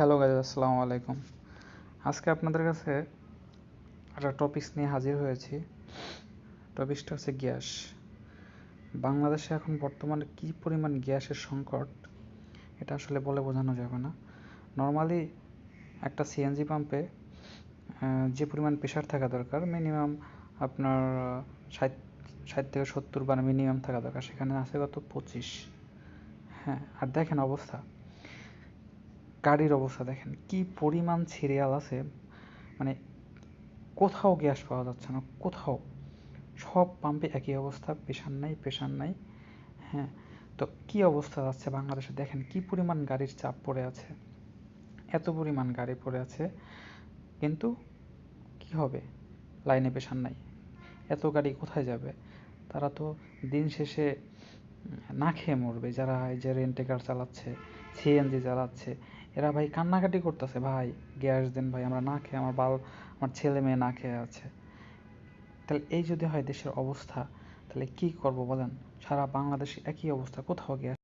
Hello guys আসসালামু আলাইকুম। আজকে আপনাদের কাছে একটা টপিকস নিয়ে হাজির হয়েছি। টপিকসটা হচ্ছে গ্যাস। বাংলাদেশে এখন বর্তমানে কি পরিমাণ গ্যাসের সংকট, এটা আসলে বলে বোঝানো যাবে না। নর্মালি একটা সিএনজি পাম্পে যে পরিমাণ প্রেশার থাকা দরকার মিনিমাম আপনার ষাট ষাট থেকে সত্তর বার মিনিমাম থাকা দরকার। সেখানে আছে কত? পঁচিশ। হ্যাঁ আর দেখেন অবস্থা। গাড়ির অবস্থা দেখেন, কি পরিমাণ সিরিয়াল আছে মানে কোথাও গ্যাস পাওয়া যাচ্ছে না, কোথাও। সব পাম্পে একই অবস্থা প্রেশার নাই প্রেশার নাই হ্যাঁ। তো কি অবস্থা যাচ্ছে বাংলাদেশে? দেখেন কি পরিমাণ গাড়ির চাপ পড়ে আছে, এত পরিমাণ গাড়ি পড়ে আছে, কিন্তু কি হবে? লাইনে প্রেশার নাই। এত গাড়ি কোথায় যাবে? তারা তো দিন শেষে না খেয়ে মরবে, যারা এই যে রেন্টে চালাচ্ছে সিএনজি চালাচ্ছে, এরা ভাই কান্নাকাটি করতেছে, ভাই, গ্যাস দেন ভাই, আমরা না খেয়ে, আমার বাল, আমার ছেলে মেয়ে না খেয়ে আছে। তাহলে এই যদি হয় দেশের অবস্থা, তাহলে কি করব বলেন? সারা বাংলাদেশে একই অবস্থা, কোথাও গ্যাস